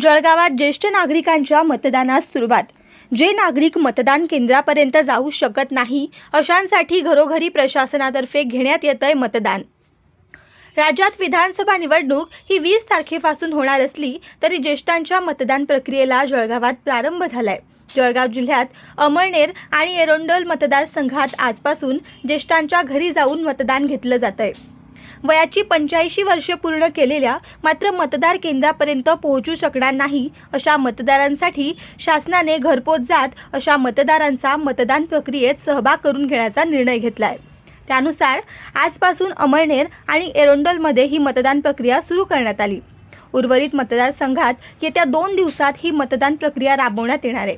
जळगावात ज्येष्ठ नागरिकांच्या मतदानास सुरुवात. जे नागरिक मतदान केंद्रापर्यंत जाऊ शकत नाही अशांसाठी घरोघरी प्रशासनातर्फे घेण्यात येत आहे मतदान. राज्यात विधानसभा निवडणूक ही वीस तारखेपासून होणार असली तरी ज्येष्ठांच्या मतदान प्रक्रियेला जळगावात प्रारंभ झालाय. जळगाव जिल्ह्यात अमळनेर आणि एरोंडोल मतदारसंघात आजपासून ज्येष्ठांच्या घरी जाऊन मतदान घेतलं जात आहे वयाची पंच्याऐंशी वर्षे पूर्ण केलेल्या मात्र मतदार केंद्रापर्यंत पोहोचू शकणार नाही अशा मतदारांसाठी शासनाने घरपोच जात अशा मतदारांचा मतदान प्रक्रियेत सहभाग करून घेण्याचा निर्णय घेतला आहे त्यानुसार आजपासून अमळनेर आणि एरोंडलमध्ये ही मतदान प्रक्रिया सुरू करण्यात आली. उर्वरित मतदारसंघात येत्या दोन दिवसात ही मतदान प्रक्रिया राबवण्यात येणार आहे.